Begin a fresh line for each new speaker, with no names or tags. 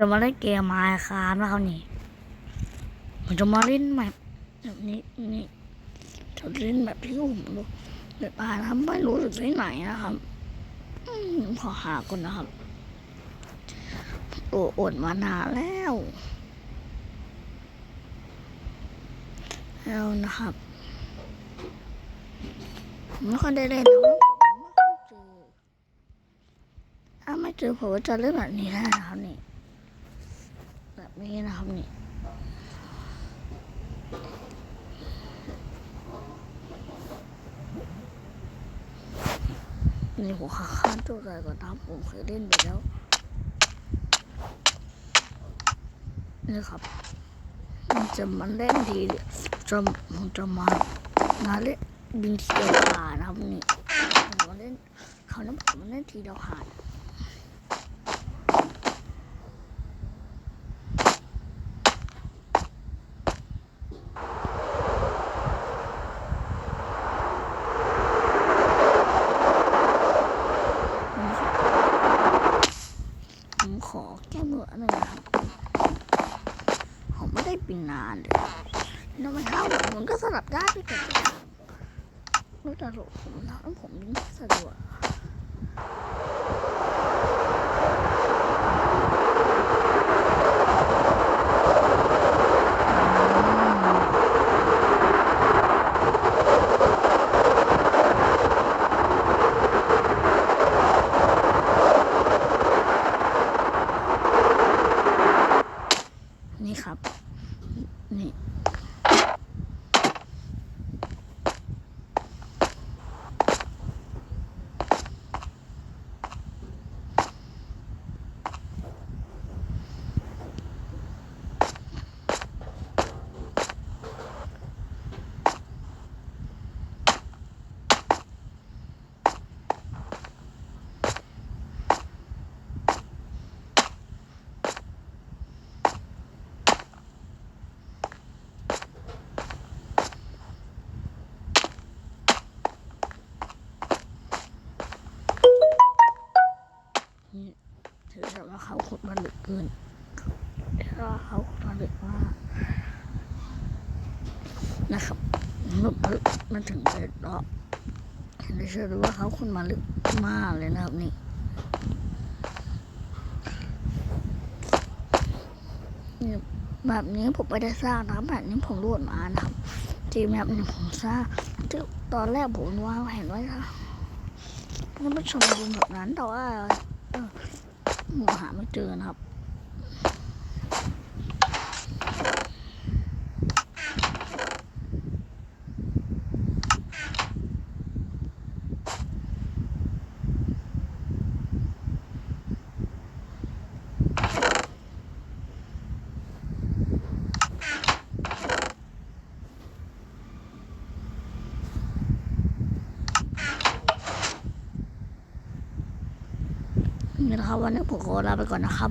จะมาเล่นเกมมาคามนะครับนี่ผมจะมาเล่นแบบแบบนี้นี่จะเล่นแบบที่ผมรู้เดี๋ยวอ่านครับไม่รู้สึกที่ไหนนะครับอืมขอหาก่อนนะครับโอ้อดมานานแล้วแล้วนะครับผมไม่ค่อยได้เล่นนะผมไม่ค่อยเจอถ้าไม่เจอผมก็จะเล่นแบบนี้ได้นะครับนี่ นี้นะครับนี่นี่ผมข้ามตัวอะไรก่อนนะผมเคยเล่นไปแล้วนี่ครับมันจะมาเล่นทีเดียวจะผมจะมามาเล่นบินทีเดียวผ่านนะครับนี่ผมมาเล่นเขาน้ำผมมาเล่นทีเดียวผ่าน ผม ขอแก้มือหนึ่งครับผมไม่ได้ปีนนานเลยแล้วมันเท้าผมมันก็สลับได้ด้วยกันรู้แต่หลผมแล้วผมยิ่งสะดวกนี่ ครับ นี่ นี่ถือว่า เขาขุดมาลึกเกินถือว่าเขาขุดมาลึกมากนะครับลึกลึกมันถึงเบ็ดแล้วเห็นได้เชื่อดูว่าเขาขุดมาลึกมากเลยนะครับนี่นี่แบบนี้ผมไม่ได้สร้างนะแบบนี้ผมรูดมานะครับทีแบบนี้ผมสร้างที่ตอนแรกผมว่าเห็นไว้ค่ะท่านผู้ชมดูแบบนั้นแต่ว่า หาไม่เจอนะครับ นี่นะครับวันนี้ผมขอลาไปก่อนนะครับ